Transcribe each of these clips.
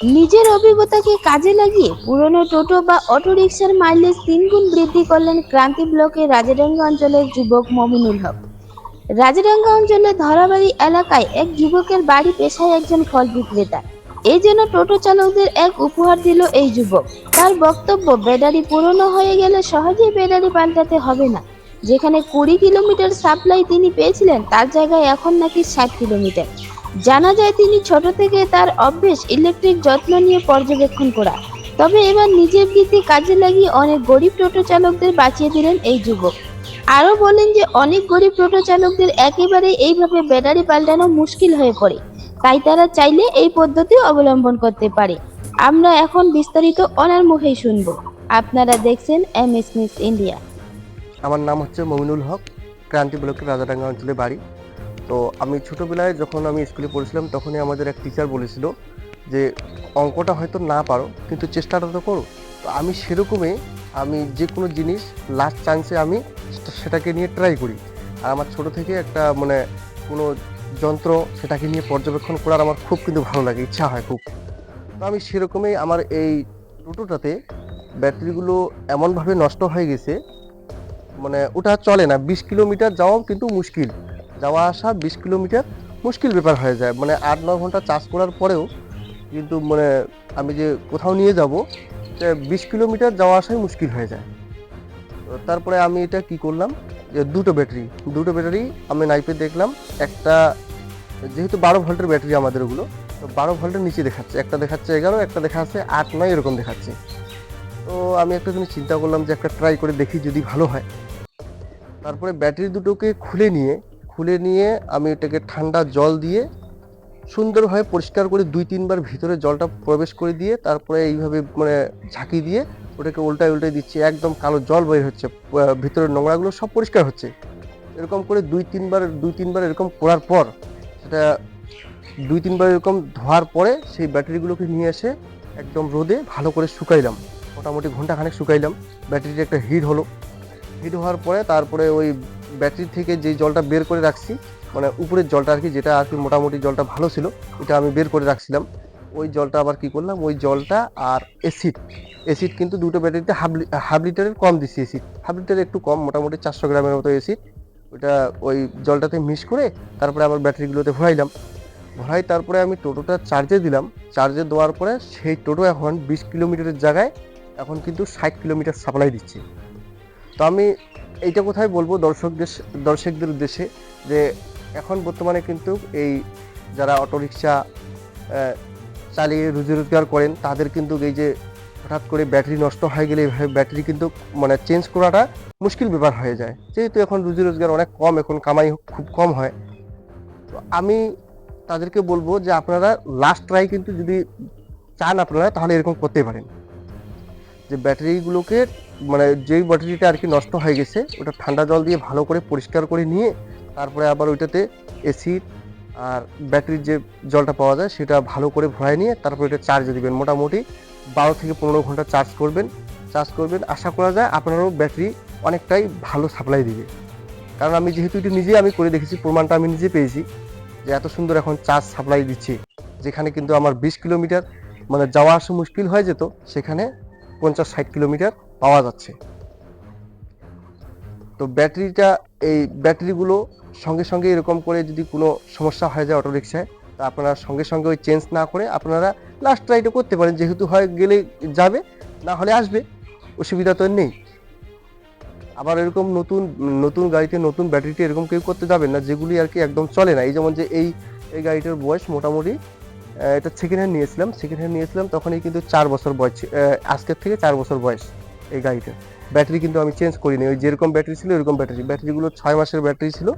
নিজের অভিজ্ঞতাকে কাজে লাগিয়ে পুরনো টোটো বা অটোরিকশার মাইলেজ তিনগুণ বৃদ্ধি করলেন ক্রান্তি ব্লকের রাজাডাঙ্গা অঞ্চলের যুবক মমিনুল হক। রাজাডাঙ্গা অঞ্চলের ধরাবাড়ি এলাকায় এক যুবকের বাড়ি পেশায় একজন ফল বিক্রেতা। এই জন্য টোটো চালকদের এক উপহার দিল এই যুবক। তার বক্তব্য ব্যাটারি পুরনো হয়ে গেলে সহজেই ব্যাটারি পাল্টাতে হবে না। যেখানে কুড়ি কিলোমিটার সাপ্লাই তিনি পেয়েছিলেন, তার জায়গায় এখন নাকি ষাট কিলোমিটার। জানা যায় তিনি ছোট থেকে তার অভ্যেস ইলেকট্রিক যত্ন নিয়ে পর্যবেক্ষণ করা। তবে এবার নিজের বৃত্তি কাজে লাগিয়ে অনেক গরিব টোটো চালকদের বাঁচিয়ে দিলেন এই যুবক। আরও বলেন যে, অনেক গরিব টোটো চালকদের একেবারে এইভাবে ব্যাটারি পাল্টানো মুশকিল হয়ে পড়ে। তাই তারা চাইলে এই পদ্ধতি অবলম্বন করতে পারে। আমরা এখন বিস্তারিত ওনার মুখেই শুনব। আপনারা দেখছেন এম এস নিউজ ইন্ডিয়া। আমার নাম হচ্ছে মমিনুল হক, ক্রান্তি ব্লকের রাজাডাঙ্গা অঞ্চলে বাড়ি। তো আমি ছোটোবেলায় যখন আমি স্কুলে পড়েছিলাম, তখনই আমাদের এক টিচার বলেছিল যে, অঙ্কটা হয়তো না পারো, কিন্তু চেষ্টাটা তো করো। তো আমি সেরকমই আমি যে কোনো জিনিস লাস্ট চান্সে আমি সেটাকে নিয়ে ট্রাই করি। আর আমার ছোট থেকে একটা মানে কোনো যন্ত্র সেটাকে নিয়ে পর্যবেক্ষণ করার আমার খুব কিন্তু ভালো লাগে, ইচ্ছা হয় খুব। তো আমি সেরকমই আমার এই টোটোটাতে ব্যাটারিগুলো এমনভাবে নষ্ট হয়ে গেছে মানে ওটা চলে না, বিশ কিলোমিটার যাওয়াও কিন্তু মুশকিল। যাওয়া আসা বিশ কিলোমিটার মুশকিল ব্যাপার হয়ে যায়। মানে আট, ন ঘণ্টা চার্জ করার পরেও কিন্তু মানে আমি যে কোথাও নিয়ে যাব বিশ কিলোমিটার যাওয়া আসাই মুশকিল হয়ে যায়। তারপরে আমি এটা কি করলাম, যে দুটো ব্যাটারি দুটো ব্যাটারি আমি নাইপে দেখলাম, একটা যেহেতু বারো ভোল্টের ব্যাটারি আমাদের ওগুলো, তো বারো ভোল্টের নিচে দেখাচ্ছে, একটা দেখাচ্ছে এগারো, একটা দেখাচ্ছে আট, নয়, এরকম দেখাচ্ছে। তো আমি একটা জিনিস চিন্তা করলাম যে একটা ট্রাই করে দেখি যদি ভালো হয়। তারপরে ব্যাটারি দুটোকে খুলে নিয়ে খুলে নিয়ে আমি এটাকে ঠান্ডা জল দিয়ে সুন্দরভাবে পরিষ্কার করে দুই তিনবার ভিতরে জলটা প্রবেশ করে দিয়ে তারপরে এইভাবে মানে ঝাঁকি দিয়ে ওটাকে উল্টায় উল্টায় দিচ্ছি। একদম কালো জল বের হচ্ছে ভিতরের নোংরাগুলো সব পরিষ্কার হচ্ছে। এরকম করে দুই তিনবার দুই তিনবার এরকম করার পর সেটা দুই তিনবার এরকম ধোয়ার পরে সেই ব্যাটারিগুলোকে নিয়ে এসে একদম রোদে ভালো করে শুকাইলাম। মোটামুটি ঘন্টাখানেক শুকাইলাম। ব্যাটারিটা একটা হিট হলো। হিট হওয়ার পরে তারপরে ওই ব্যাটারি থেকে যে জলটা বের করে রাখছি মানে উপরের জলটা আর কি, যেটা আর কি মোটামুটি জলটা ভালো ছিল, এটা আমি বের করে রাখছিলাম। ওই জলটা আবার কি করলাম, ওই জলটা আর অ্যাসিড অ্যাসিড কিন্তু দুটো ব্যাটারিতে হাফ হাফ লিটারের কম দিচ্ছি অ্যাসিড হাফ লিটারের একটু কম, মোটামুটি চারশো গ্রামের মতো অ্যাসিড ওইটা ওই জলটাতে মিক্স করে তারপরে আবার ব্যাটারিগুলোতে ভরাইলাম। ভরাই তারপরে আমি টোটোটা চার্জে দিলাম। চার্জে দেওয়ার পরে সেই টোটো এখন বিশ কিলোমিটারের জায়গায় এখন কিন্তু ষাট কিলোমিটার সাপ্লাই দিচ্ছে। তো আমি এইটা কোথায় বলব? দর্শকদের দর্শকদের উদ্দেশ্যে যে এখন বর্তমানে কিন্তু এই যারা অটোরিকশা চালিয়ে রুজি রোজগার করেন, তাদের কিন্তু এই যে হঠাৎ করে ব্যাটারি নষ্ট হয়ে গেলে এইভাবে ব্যাটারি কিন্তু মানে চেঞ্জ করাটা মুশকিল ব্যাপার হয়ে যায়। যেহেতু এখন রুজি রোজগার অনেক কম, এখন কামাই খুব কম হয়। তো আমি তাদেরকে বলব যে আপনারা লাস্ট ট্রাই কিন্তু যদি চান আপনারা, তাহলে এরকম করতে পারেন। যে ব্যাটারিগুলোকে মানে যেই ব্যাটারিটা আর কি নষ্ট হয়ে গেছে, ওটা ঠান্ডা জল দিয়ে ভালো করে পরিষ্কার করে নিয়ে, তারপরে আবার ওইটাতে এসিড আর ব্যাটারির যে জলটা পাওয়া যায়, সেটা ভালো করে ভরাই নিয়ে, তারপরে এটা চার্জে দিবেন। মোটামুটি বারো থেকে পনেরো ঘণ্টা চার্জ করবেন। চার্জ করবেন। আশা করা যায় আপনারও ব্যাটারি অনেকটাই ভালো সাপ্লাই দিবে। কারণ আমি যেহেতু এটা নিজে আমি করে দেখেছি, প্রমাণটা আমি নিজে পেয়েছি যে এত সুন্দর এখন চার্জ সাপ্লাই দিচ্ছে। যেখানে কিন্তু আমার বিশ কিলোমিটার মানে যাওয়া আসা মুশকিল হয়ে যেত, সেখানে পঞ্চাশ ষাট কিলোমিটার পাওয়া যাচ্ছে। তো ব্যাটারিটা এই ব্যাটারিগুলো সঙ্গে সঙ্গে এরকম করে যদি কোনো সমস্যা হয়ে যায় অটো রিক্সায় তা আপনারা সঙ্গে সঙ্গে ওই চেঞ্জ না করে আপনারা লাস্ট ট্রাইটা করতে পারেন। যেহেতু হয় গেলে যাবে, না হলে আসবে, অসুবিধা তো নেই। আবার এরকম নতুন নতুন গাড়িতে নতুন ব্যাটারিতে এরকম কেউ করতে যাবেন না, যেগুলি আর কি একদম চলে না। এই যেমন যে এই এই গাড়িটার বয়স মোটামুটি এটা সেকেন্ড হ্যান্ড নিয়েছিলাম। সেকেন্ড হ্যান্ড নিয়েছিলাম, তখনই কিন্তু চার বছর বয়স আজকের থেকে চার বছর বয়স। এই গাড়িটা। ব্যাটারি কিন্তু আমি চেঞ্জ করিনি। ওই যেরকম ব্যাটারি ছিল এরকম ব্যাটারি। ব্যাটারিগুলো ছয় মাসের ব্যাটারি ছিল।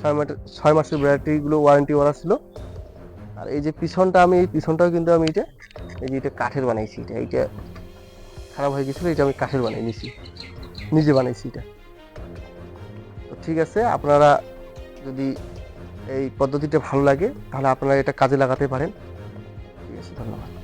ছয় ছয় মাসের ব্যাটারিগুলো ওয়ারেন্টি ওরা ছিল। আর এই যে পিছনটা আমি এই পিছনটাও কিন্তু আমি এটা এই যে এটা কাঠের বানাইছি। এটা এইটা খারাপ হয়ে গেছিল, এটা আমি কাঠের বানিয়ে নিয়েছি নিজে বানাইছি এটা। তো ঠিক আছে, আপনারা যদি এই পদ্ধতিটা ভালো লাগে, তাহলে আপনারা এটা কাজে লাগাতে পারেন। ঠিক আছে, ধন্যবাদ।